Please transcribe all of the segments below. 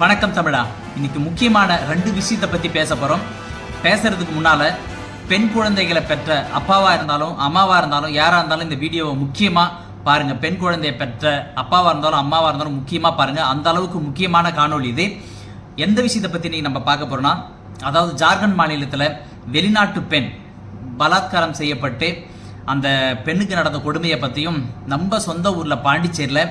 வணக்கம் தமிழா. இன்னைக்கு முக்கியமான ரெண்டு விஷயத்தை பத்தி பேச போறோம். பேசுறதுக்கு முன்னால பெண் குழந்தைகளை பெற்ற அப்பாவா இருந்தாலும் அம்மாவா இருந்தாலும் யாரா இருந்தாலும் இந்த வீடியோவை முக்கியமா பாருங்க. பெண் குழந்தையை பெற்ற அப்பாவா இருந்தாலும் அம்மாவா இருந்தாலும் முக்கியமா பாருங்க. அந்த அளவுக்கு முக்கியமான காணொளி இது. எந்த விஷயத்தை பத்தி நீங்க நம்ம பார்க்க போறோம்னா அதாவது ஜார்க்கண்ட் மாநிலத்துல வெளிநாட்டு பெண் பலாத்காரம் செய்யப்பட்டு அந்த பெண்ணுக்கு நடந்த கொடுமையை பற்றியும் நம்ம சொந்த ஊரில் பாண்டிச்சேரியில்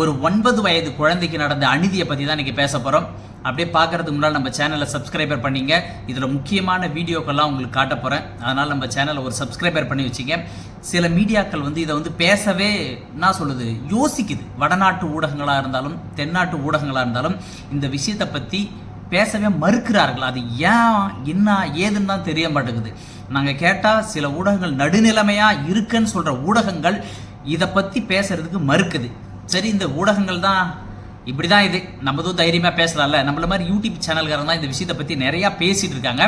ஒரு ஒன்பது வயது குழந்தைக்கு நடந்த அநீதியை பற்றி தான் இன்றைக்கி பேச போகிறோம் அப்படியே பார்க்கறதுக்கு முன்னால் நம்ம சேனலை சப்ஸ்கிரைபர் பண்ணிங்க. இதில் முக்கியமான வீடியோக்கெல்லாம் உங்களுக்கு காட்ட போகிறேன் அதனால் நம்ம சேனலை ஒரு சப்ஸ்கிரைபர் பண்ணி வச்சிங்க. சில மீடியாக்கள் வந்து இதை வந்து பேசவே என்ன சொல்லுது? யோசிக்குது. வடநாட்டு ஊடகங்களாக இருந்தாலும் தென்னாட்டு ஊடகங்களாக இருந்தாலும் இந்த விஷயத்தை பற்றி பேசவே மறுக்கிறார்கள். அது ஏன் என்ன ஏதுன்னு தான் தெரிய மாட்டேங்குது. நாங்கள் கேட்டால் சில ஊடகங்கள் நடுநிலைமையாக இருக்குன்னு சொல்கிற ஊடகங்கள் இதை பற்றி பேசுறதுக்கு மறுக்குது. சரி இந்த ஊடகங்கள் தான் இப்படி தான் இது. நம்ம தான் தைரியமாக பேசலாம்ல நம்மள மாதிரி யூடியூப் சேனல்காரங்க தான் இந்த விஷயத்தை பற்றி நிறையா பேசிகிட்டு இருக்காங்க.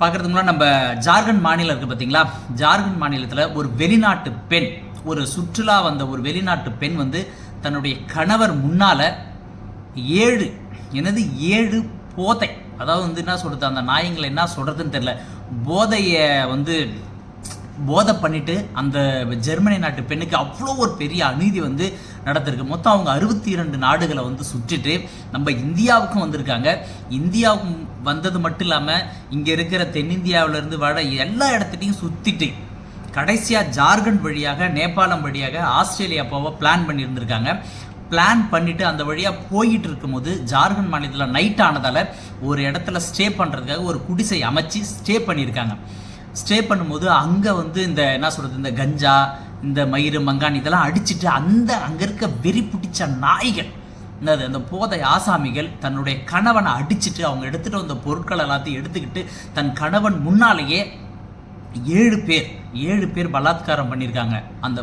பார்க்குறதுக்கு முன்னாடி நம்ம ஜார்க்கண்ட் மாநிலம் இருக்குது பார்த்தீங்களா ஜார்க்கண்ட் மாநிலத்தில் ஒரு வெளிநாட்டு பெண் ஒரு சுற்றுலா வந்த ஒரு வெளிநாட்டு பெண் வந்து தன்னுடைய கணவர் முன்னால் ஏழு எனது ஏழு போதை அதாவது வந்து என்ன சொல்கிறது அந்த நாயங்களை என்ன சொல்கிறதுன்னு தெரில போதையை வந்து போதை பண்ணிட்டு அந்த ஜெர்மனி நாட்டு பெண்ணுக்கு அவ்வளோ ஒரு பெரிய அநீதி வந்து நடத்திருக்கு மொத்தம் அவங்க அறுபத்தி இரண்டு நாடுகளை வந்து சுற்றிட்டு நம்ம இந்தியாவுக்கும் வந்திருக்காங்க. இந்தியாவுக்கும் வந்தது மட்டும் இல்லாமல் இங்கே இருக்கிற தென்னிந்தியாவிலேருந்து வட எல்லா இடத்துலையும் சுற்றிட்டு கடைசியாக ஜார்க்கண்ட் வழியாக நேபாளம் வழியாக ஆஸ்திரேலியா போக பிளான் பண்ணியிருந்திருக்காங்க. பிளான் பண்ணிவிட்டு அந்த வழியாக போயிட்டு இருக்கும்போது ஜார்க்கண்ட் மாநிலத்தில் நைட் ஆனதால் ஒரு இடத்துல ஸ்டே பண்ணுறதுக்காக ஒரு குடிசை அமைச்சு ஸ்டே பண்ணியிருக்காங்க. ஸ்டே பண்ணும்போது அங்கே வந்து இந்த என்ன சொல்கிறது இந்த கஞ்சா இந்த மயிறு மங்கான் இதெல்லாம் அடிச்சுட்டு அந்த அங்கே இருக்க வெறி பிடிச்ச நாய்கள் என்னது அந்த போதை ஆசாமிகள் தன்னுடைய கணவனை அடிச்சிட்டு அவங்க எடுத்துகிட்டு வந்த பொருட்கள் எல்லாத்தையும் எடுத்துக்கிட்டு தன் கணவன் முன்னாலேயே ஏழு பேர் ஏழு பேர் பலாத்காரம் பண்ணியிருக்காங்க. அந்த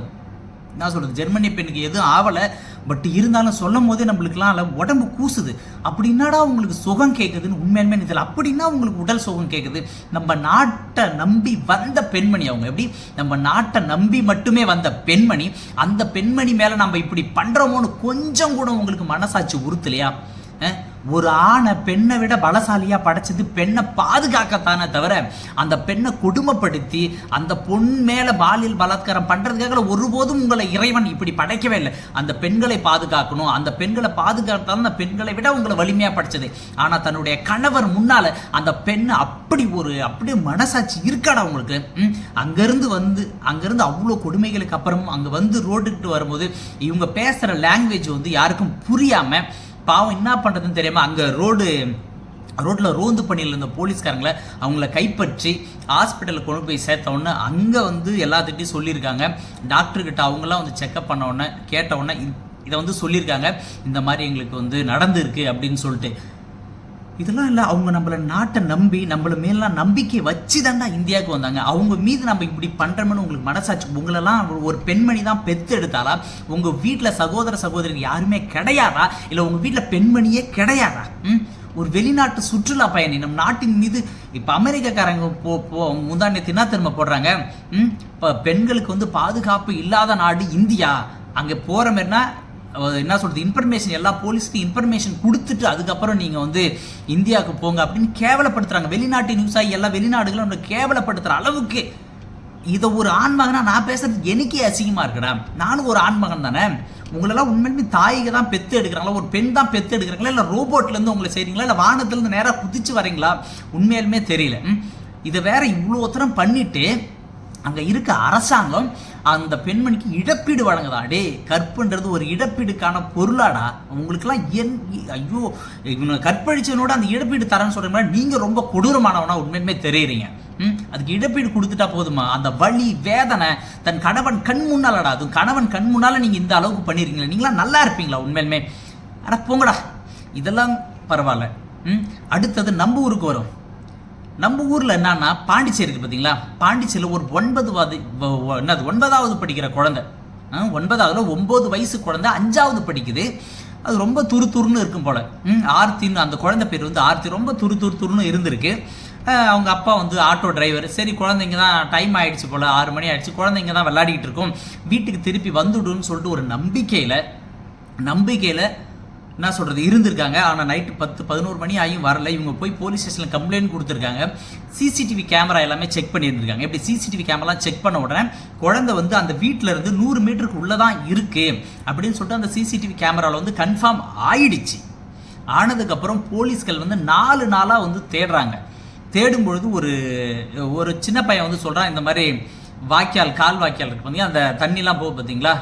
என்ன சொல்கிறது ஜெர்மனி பெண்ணுக்கு எதுவும் ஆவலை. பட் இருந்தாலும் சொல்லும் போதே நம்மளுக்குலாம் இல்ல உடம்பு கூசுது. அப்படி என்னடா உங்களுக்கு சுகம் கேட்குதுன்னு உண்மையுமே இதில் அப்படின்னா உங்களுக்கு உடல் சுகம் கேட்குது நம்ம நாட்டை நம்பி வந்த பெண்மணி அவங்க எப்படி? நம்ம நாட்டை நம்பி மட்டுமே வந்த பெண்மணி. அந்த பெண்மணி மேலே நம்ம இப்படி பண்ணுறோமோன்னு கொஞ்சம் கூட உங்களுக்கு மனசாட்சி உறுத்தலையா? ஆ? ஒரு ஆணை பெண்ணை விட பலசாலியாக படைச்சது பெண்ணை பாதுகாக்கத்தானே தவிர அந்த பெண்ணை கொடுமைப்படுத்தி அந்த பொன் மேலே பாலியல் பலாத்காரம் பண்ணுறதுக்காக ஒருபோதும் உங்களை இறைவன் இப்படி படைக்கவே இல்லை. அந்த பெண்களை பாதுகாக்கணும். அந்த பெண்களை பாதுகாத்தான் அந்த பெண்களை விட உங்களை வலிமையாக படைச்சது. ஆனால் தன்னுடைய கணவர் முன்னால் அந்த பெண்ணை அப்படி ஒரு அப்படியே மனசாட்சி இருக்காடா உங்களுக்கு? அங்கேருந்து வந்து அங்கேருந்து அவ்வளோ கொடுமைகளுக்கு அப்புறம் அங்கே வந்து ரோட்டுக்கிட்டு வரும்போது இவங்க பேசுகிற லாங்குவேஜ் வந்து யாருக்கும் புரியாமல் பாவம் என்ன பண்ணுறதுன்னு தெரியாமல் அங்கே ரோடு ரோட்டில் ரோந்து பணியில் இருந்த போலீஸ்காரங்களை அவங்கள கைப்பற்றி ஹாஸ்பிட்டலுக்கு கொண்டு போய் சேர்த்த உடனே அங்கே வந்து எல்லாத்துக்கிட்டையும் சொல்லியிருக்காங்க. டாக்டர்கிட்ட அவங்களாம் வந்து செக்கப் பண்ண உடனே கேட்ட உடனே இதை வந்து சொல்லியிருக்காங்க. இந்த மாதிரி எங்களுக்கு வந்து நடந்திருக்கு அப்படின்னு சொல்லிட்டு. இதெல்லாம் இல்லை அவங்க நம்மளை நாட்டை நம்பி நம்மள மேலாம் நம்பிக்கை வச்சு தாண்டா இந்தியாவுக்கு வந்தாங்க. அவங்க மீது நம்ம இப்படி பண்ணுறோம்னு உங்களுக்கு மனசாட்சி. உங்களெல்லாம் ஒரு பெண்மணி தான் பெத்து எடுத்தாலா உங்கள் வீட்டில் சகோதர சகோதரிகள் யாருமே கிடையாதா? இல்லை உங்கள் வீட்டில் பெண்மணியே கிடையாதா? ம்? ஒரு வெளிநாட்டு சுற்றுலா பயணி நம் நாட்டின் மீது இப்போ அமெரிக்காக்காரங்க போ போ முந்தாண்டியத்தை திரும்ப போடுறாங்க. ம்? இப்போ பெண்களுக்கு வந்து பாதுகாப்பு இல்லாத நாடு இந்தியா. அங்கே போகிற மாதிரினா என்ன சொல்றது இன்ஃபர்மேஷன் எல்லா போலீஸ்க்கு இன்ஃபர்மேஷன் கொடுத்துட்டு அதுக்கப்புறம் நீங்கள் வந்து இந்தியாவுக்கு போங்க அப்படின்னு கேவலப்படுத்துறாங்க. வெளிநாட்டு நியூஸ் ஆகி எல்லா வெளிநாடுகளும் நம்ம கேவலப்படுத்துகிற அளவுக்கு. இதை ஒரு ஆண்மகனா நான் பேசுறது எனக்கே அசிங்கமாக இருக்கடா. நானும் ஒரு ஆண்மகன் தானே. உங்களெல்லாம் உண்மையுமே தாய்க்கு தான் பெத்து எடுக்கிறாங்களா? ஒரு பெண் தான் பெத்து எடுக்கிறாங்களா? இல்லை ரோபோட்லேருந்து உங்களை செய்கிறீங்களா இல்லை வானத்துலேருந்து நேராக குதிச்சு வரீங்களா உண்மையாலுமே தெரியல. இதை வேற இவ்வளோ தூரம் பண்ணிட்டு அங்கே இருக்க அரசாங்கம் அந்த பெண்மணிக்கு இழப்பீடு வழங்குதா? டே கற்புன்றது ஒரு இழப்பீடுக்கான பொருளாடா. உங்களுக்கெல்லாம் என் ஐயோ இவங்க கற்பழிச்சவனோட அந்த இழப்பீடு தரேன்னு சொல்கிறீங்களா நீங்கள் ரொம்ப கொடூரமானவனா உண்மையுமே தெரியுறீங்க. ம்? அதுக்கு இழப்பீடு கொடுத்துட்டா போதுமா? அந்த வழி வேதனை தன் கணவன் கண் முன்னாலடா. அது கணவன் கண் முன்னால் நீங்கள் இந்த அளவுக்கு பண்ணிருக்கீங்களா? நீங்களாம் நல்லா இருப்பீங்களா உண்மையிலுமே? அட போங்கடா. இதெல்லாம் பரவாயில்ல. ம்? அடுத்தது நம்ம ஊருக்கு வரும். நம்ம ஊரில் என்னன்னா பாண்டிச்சேரி இருக்குது பார்த்தீங்களா பாண்டிச்சேரியில் ஒரு ஒன்பதுவாது என்னது ஒன்பதாவது படிக்கிற குழந்தை. ஆ, ஒன்பதாவதுல ஒம்பது வயசு குழந்தை அஞ்சாவது படிக்குது. அது ரொம்ப துரு துருன்னு இருக்கும் போல. ம் ஆர்த்தின்னு அந்த குழந்தை பேர் வந்து ஆர்த்தி. ரொம்ப துரு துரு துருன்னு இருந்திருக்கு அவங்க அப்பா வந்து ஆட்டோ டிரைவர். சரி குழந்தைங்க தான் டைம் ஆயிடுச்சு போல் ஆறு மணி ஆயிடுச்சு. குழந்தைங்க தான் விளையாடிட்டு இருக்கோம். வீட்டுக்கு திருப்பி வந்துடுன்னு சொல்லிட்டு ஒரு நம்பிக்கையில் நம்பிக்கையில் என்ன சொல்கிறது இருந்திருக்காங்க. ஆனால் நைட்டு பத்து பதினோரு மணி ஆகியும் வரல. இவங்க போய் போலீஸ் ஸ்டேஷனில் கம்ப்ளைண்ட் கொடுத்துருக்காங்க. சிசிடிவி கேமரா எல்லாமே செக் பண்ணியிருந்திருக்காங்க. இப்படி சிசிடிவி கேமராலாம் செக் பண்ண உடனே குழந்தை வந்து அந்த வீட்டில் இருந்து நூறு மீட்டருக்கு உள்ளே தான் இருக்குது அப்படின்னு சொல்லிட்டு அந்த சிசிடிவி கேமராவில் வந்து கன்ஃபார்ம் ஆயிடுச்சு. ஆனதுக்கப்புறம் போலீஸ்கள் வந்து நாலு நாளாக வந்து தேடுறாங்க. தேடும் பொழுது ஒரு ஒரு சின்ன பையன் வந்து சொல்கிறான் இந்த மாதிரி வாய்க்கால் கால் வாய்க்கால் இருக்கு பார்த்தீங்க அந்த தண்ணிலாம் போகும் பார்த்தீங்களா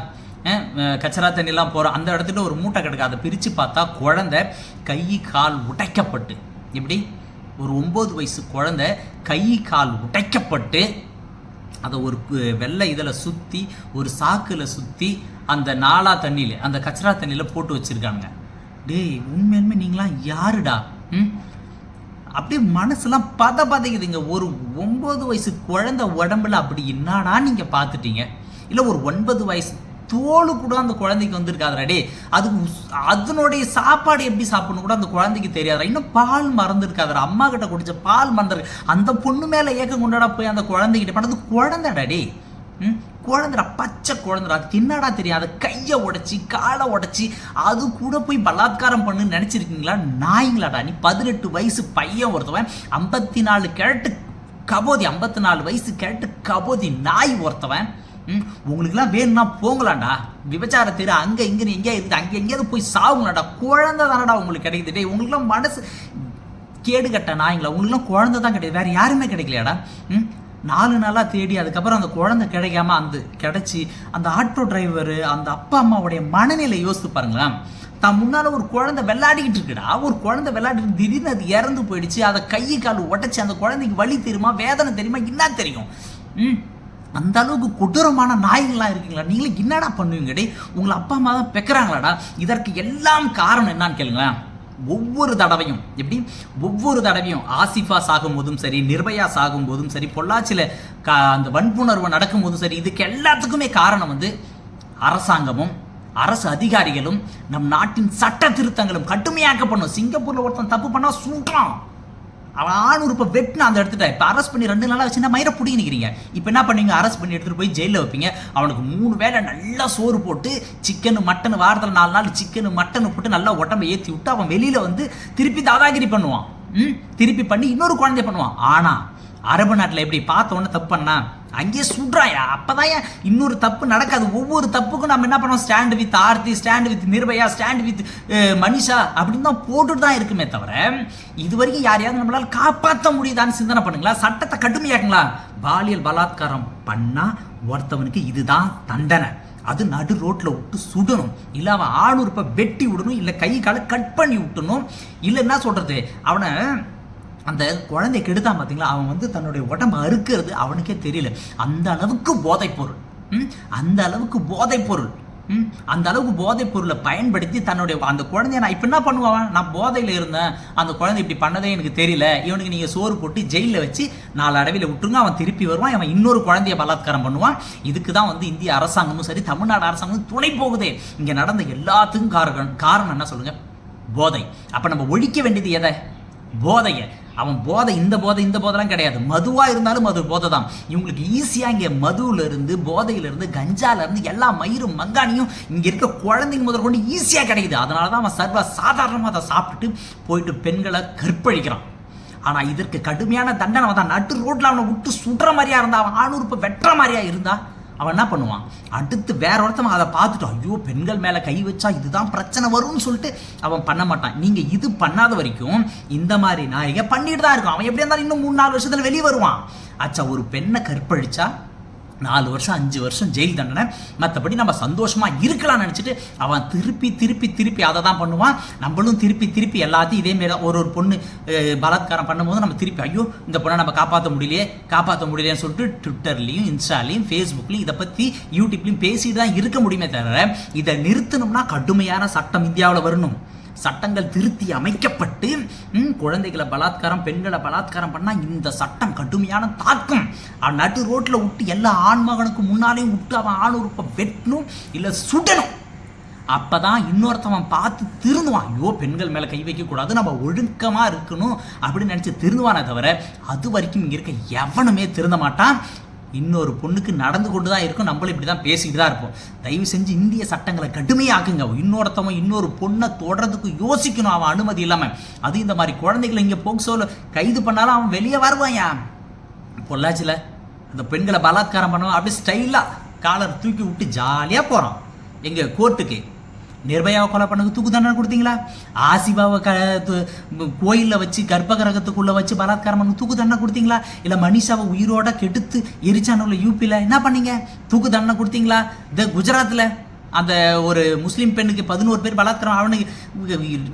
கச்சரா தண்ணிலாம் போகிறோம் அந்த இடத்துல ஒரு மூட்டை கிடக்கு. அதை பிரித்து பார்த்தா குழந்தை கை கால் உடைக்கப்பட்டு எப்படி? ஒரு ஒம்பது வயசு குழந்தை கை கால் உடைக்கப்பட்டு அதை ஒரு வெள்ளை இதில் சுற்றி ஒரு சாக்கில் சுற்றி அந்த நாலா தண்ணியில் அந்த கச்சரா தண்ணியில் போட்டு வச்சுருக்காங்க டேய் உண்மையுமே நீங்களாம் யாருடா? ம்? அப்படியே மனசுலாம் பத பதைக்குதுங்க. ஒரு ஒம்பது வயசு குழந்தை உடம்புல அப்படி என்னடா நீங்கள் பார்த்துட்டீங்க? இல்லை ஒரு ஒன்பது வயசு தோலு கூட அந்த குழந்தைக்கு வந்திருக்காதுடா டே அதுக்கு அதனுடைய சாப்பாடு எப்படி சாப்பிடணும் கூட அந்த குழந்தைக்கு தெரியாதுடா. இன்னும் பால் மறந்துருக்காதுடா. அம்மா கிட்ட குடிச்ச பால் மறந்துருக்கு அந்த பொண்ணு மேலே ஏக்கம் கொண்டாடா போய் அந்த குழந்தைகிட்ட. பண்ணது குழந்தைடா டே ம்? குழந்தைடா பச்சை குழந்தைடா. தின்னடா என்னடா தெரியும். அதை கையை உடச்சி காலை உடச்சி அது கூட போய் பலாத்காரம் பண்ணு நினச்சிருக்கீங்களா? நாய்ங்களாடா. நீ பதினெட்டு வயசு பையன் ஒருத்தவன் ஐம்பத்தி நாலு கேரட்டு கபோதி ஐம்பத்தி நாலு வயசு கேரட்டு கபோதி நாய் ஒருத்தவன் ம் உங்களுக்குலாம் வேணும்னா போங்களாண்டா. விபச்சார தெரு அங்கே இங்கே எங்கேயா இருக்குது அங்கே எங்கேயாவது போய் சாவுங்களாடா குழந்தை தானடா உங்களுக்கு கிடைக்குது. டேய் உங்களுக்குலாம் மனசு கேடு கட்ட நாய்ங்களா? உங்களுக்குலாம் குழந்தை தான் கிடையாது வேறு யாருமே கிடைக்கலையாடா? ம் நாலு நாளாக தேடி அதுக்கப்புறம் அந்த குழந்தை கிடைக்காம அந்த கிடைச்சி அந்த ஆட்டோ டிரைவரு அந்த அப்பா அம்மாவுடைய மனநிலை யோசித்து பாருங்களேன். தான் முன்னால் ஒரு குழந்தை விளையாடிக்கிட்டு இருக்குடா. ஒரு குழந்தை விளையாடிட்டு திடீர்னு அது இறந்து போயிடுச்சு. அதை கை கால் உடச்சி அந்த குழந்தைக்கு வழி தெரியுமா வேதனை தெரியுமா என்ன தெரியும். ம் அந்த அளவுக்கு கொடூரமான நாய்கள்லாம் இருக்கீங்களா? நீங்களும் என்னடா பண்ணுவீங்க? உங்களை அப்பா அம்மா தான் பெக்கிறாங்களாடா. இதற்கு எல்லாம் காரணம் என்னன்னு கேளுங்களேன். ஒவ்வொரு தடவையும் எப்படி? ஒவ்வொரு தடவையும் ஆசிஃபா சாகும் போதும் சரி நிர்பயா சாகும் போதும் சரி பொள்ளாச்சியில் கா அந்த வன்புணர்வு நடக்கும் போதும் சரி இதுக்கு எல்லாத்துக்குமே காரணம் வந்து அரசாங்கமும் அரசு அதிகாரிகளும் நம் நாட்டின் சட்ட திருத்தங்களும் கடுமையாக்கப்படணும். சிங்கப்பூரில் ஒருத்தன் தப்பு பண்ணால் சுடுறான் அவன் ஆணுறுப்பை வெட்டின அந்த இடத்துல இப்போ அரெஸ்ட் பண்ணி ரெண்டு நாளாக வச்சுன்னா மயிரை பிடிங்கி நிற்கிறீங்க இப்போ என்ன பண்ணுவீங்க? அரெஸ்ட் பண்ணி எடுத்துகிட்டு போய் ஜெயிலில் வைப்பீங்க. அவனுக்கு மூணு வேளை நல்லா சோறு போட்டு சிக்கனு மட்டன் வாரத்தில் நாலு நாள் சிக்கனு மட்டன் போட்டு நல்லா உடம்பை ஏற்றி விட்டு அவன் வெளியில் வந்து திருப்பி தாதாகிரி பண்ணுவான். ம்? திருப்பி பண்ணி இன்னொரு குழந்தைய பண்ணுவான். ஆனால் அரபு நாட்டில் எப்படி பார்த்த உடனே தப்பு பண்ணா? அங்கேயே சுடுறாயா? அப்பதான் இன்னொரு தப்பு நடக்காது? ஒவ்வொரு தப்புக்கும் நம்ம என்ன பண்ணோம் stand with Aarthi stand with Nirbhaya stand with Manisha அப்படின்னு தான் போட்டுட்டு தான் இருக்குமே தவிர இது வரைக்கும் யாரையாவது நம்மளால காப்பாற்ற முடியுதான்னு சிந்தனை பண்ணுங்களா? சட்டத்தை கடுமையாக்குங்களா? பாலியல் பலாத்காரம் பண்ணா ஒருத்தவனுக்கு இதுதான் தண்டனை. அது நடு ரோட்டில் விட்டு சுடணும். இல்லை அவன் ஆணுறுப்பை வெட்டி விடணும். இல்லை கை காலை கட் பண்ணி விட்டணும். இல்லை என்ன சொல்கிறது அவனை அந்த குழந்தை கெடுத்தான் பார்த்தீங்களா அவன் வந்து தன்னுடைய உடம்பு அறுக்கிறது அவனுக்கே தெரியல. அந்த அளவுக்கு போதைப்பொருள். அந்த அளவுக்கு போதைப்பொருள். அந்த அளவுக்கு போதைப் பொருளை பயன்படுத்தி தன்னுடைய அந்த குழந்தைய நான் இப்போ என்ன பண்ணுவான் நான் போதையில் இருந்தேன். அந்த குழந்தை இப்படி பண்ணதே எனக்கு தெரியல. இவனுக்கு நீங்கள் சோறு போட்டு ஜெயிலில் வச்சு நாலு அடவியில் விட்டுருங்க. அவன் திருப்பி வருவான். அவன் இன்னொரு குழந்தைய பலாத்காரம் பண்ணுவான். இதுக்கு தான் வந்து இந்திய அரசாங்கமும் சரி தமிழ்நாடு அரசாங்கமும் துணை போகுதே. இங்கே நடந்த எல்லாத்துக்கும் காரணம் காரணம் என்ன சொல்லுங்கள் போதை. அப்போ நம்ம ஒழிக்க வேண்டியது எதை? போதையை. அவன் போதை இந்த போதை இந்த போதைலாம் கிடையாது. மதுவாக இருந்தாலும் மது போதை தான் இவங்களுக்கு ஈஸியாக இங்கே மதுவிலிருந்து இருந்து கஞ்சாலேருந்து கஞ்சால இருந்து எல்லா மயிரும் மங்கானியும் இங்கே இருக்க குழந்தைங்க முதல் கொண்டு ஈஸியாக கிடைக்குது. அதனால தான் அவன் சர்வ சாதாரணமாக அதை சாப்பிட்டுட்டு போயிட்டு பெண்களை கற்பழிக்கிறான். ஆனால் இதற்கு கடுமையான தண்டனை. அவன் தான் நட்டு ரோட்டில் அவனை விட்டு சுடுற மாதிரியா இருந்தா அவன் ஆணுறுப்பை வெட்டுற மாதிரியா இருந்தா அவன் என்ன பண்ணுவான்? அடுத்து வேற ஒருத்தவன் அதை பார்த்துட்டு ஐயோ பெண்கள் மேல கை வச்சா இதுதான் பிரச்சனை வரும்னு சொல்லிட்டு அவன் பண்ண மாட்டான். நீங்க இது பண்ணாத வரைக்கும் இந்த மாதிரி நாயகை பண்ணிட்டு தான் இருக்கும் அவன் எப்படி இருந்தாலும் இன்னும் மூணு நாலு வருஷத்துல வெளியே வருவான். அச்சா ஒரு பெண்ணை கற்பழிச்சா நாலு வருஷம் அஞ்சு வருஷம் ஜெயில் தண்டனை. மற்றபடி நம்ம சந்தோஷமாக இருக்கலாம்னு நினச்சிட்டு அவன் திருப்பி திருப்பி திருப்பி அதை தான் பண்ணுவான். நம்மளும் திருப்பி திருப்பி எல்லாத்தையும் இதே மாரி ஒரு ஒரு பொண்ணு பலாத்காரம் பண்ணும்போது நம்ம திருப்பி ஐயோ இந்த பொண்ணை நம்ம காப்பாற்ற முடியலையே காப்பாற்ற முடியலையேன்னு சொல்லிட்டு ட்விட்டர்லேயும் இன்ஸ்டாலையும் ஃபேஸ்புக்லையும் இதை பற்றி யூடியூப்லையும் பேசிட்டு தான் இருக்க முடியுமே தவிர இதை நிறுத்தணும்னா கடுமையான சட்டம் இந்தியாவில் வரணும். சட்டங்கள் திருத்தி அமைக்கப்பட்டு குழந்தைகளை பலாத்காரம் பெண்களை பலாத்காரம் பண்ணால் இந்த சட்டம் கடுமையான தாக்கம். அவன் நடு ரோட்டில் விட்டு எல்லா ஆண்மகனுக்கு முன்னாலேயும் விட்டு அவன் ஆணுறுப்பை வெட்டணும் இல்லை சுடணும் அப்பதான் இன்னொருத்தவன் பார்த்து திருந்துவான். ஐயோ பெண்கள் மேலே கை வைக்கக்கூடாது நம்ம ஒழுக்கமாக இருக்கணும் அப்படின்னு நினச்சி திருந்துவானே தவிர அது வரைக்கும் இங்கே இருக்க எவனுமே திருந்த மாட்டான். இன்னொரு பொண்ணுக்கு நடந்து கொண்டு தான் இருக்கும் நம்மளும் இப்படி தான் பேசிக்கிட்டு தான் இருப்போம். தயவு செஞ்சு இந்திய சட்டங்களை கடுமையாக்குங்க. இன்னொருத்தவன் இன்னொரு பொண்ணை தொடர்றதுக்கு யோசிக்கணும். அவன் அனுமதி இல்லாமல் அது இந்த மாதிரி குழந்தைகளை இங்கே போக்சோல கைது பண்ணாலும் அவன் வெளியே வருவான்யா பொள்ளாச்சியில் அந்த பெண்களை பலாத்காரம் பண்ணுவான். அப்படியே ஸ்டைலாக காலர் தூக்கி விட்டு ஜாலியாக போகிறான் எங்கள் கோர்ட்டுக்கு நிர்பயாவை கொலை பண்ணது தூக்கு தண்டனை கொடுத்தீங்களா? ஆசிபாவை க கோயிலில் வச்சு கர்ப்ப கிரகத்துக்குள்ளே வச்சு பலாத்காரம் பண்ண தூக்கு தண்டனை கொடுத்தீங்களா? இல்லை மனிஷாவை உயிரோட கெடுத்து எரிச்சானுள்ள யூபியில் என்ன பண்ணீங்க? தூக்கு தண்டனை கொடுத்தீங்களா? இந்த குஜராத்தில் அந்த ஒரு முஸ்லீம் பெண்ணுக்கு பதினோரு பேர் பலாத்காரம் அவனுக்கு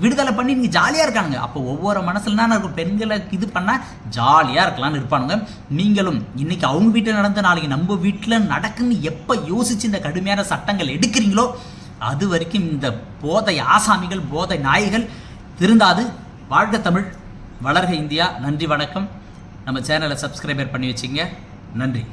விடுதலை பண்ணி நீங்கள் ஜாலியாக இருக்காங்க அப்போ ஒவ்வொரு மனசில் என்ன இருக்கும்? பெண்களை இது பண்ணால் ஜாலியாக இருக்கலாம்னு இருப்பானுங்க. நீங்களும் இன்றைக்கி அவங்க வீட்டில் நடந்த நாளைக்கு நம்ம வீட்டில் நடக்குன்னு எப்போ யோசித்து இந்த கடுமையான சட்டங்கள் எடுக்கிறீங்களோ அது வரைக்கும் இந்த போதை ஆசாமிகள் போதை நாய்கள் திருந்தாது. வாழ்க தமிழ் வளர்க இந்தியா. நன்றி வணக்கம். நம்ம சேனலை சப்ஸ்கிரைபர் பண்ணி வச்சிங்க நன்றி.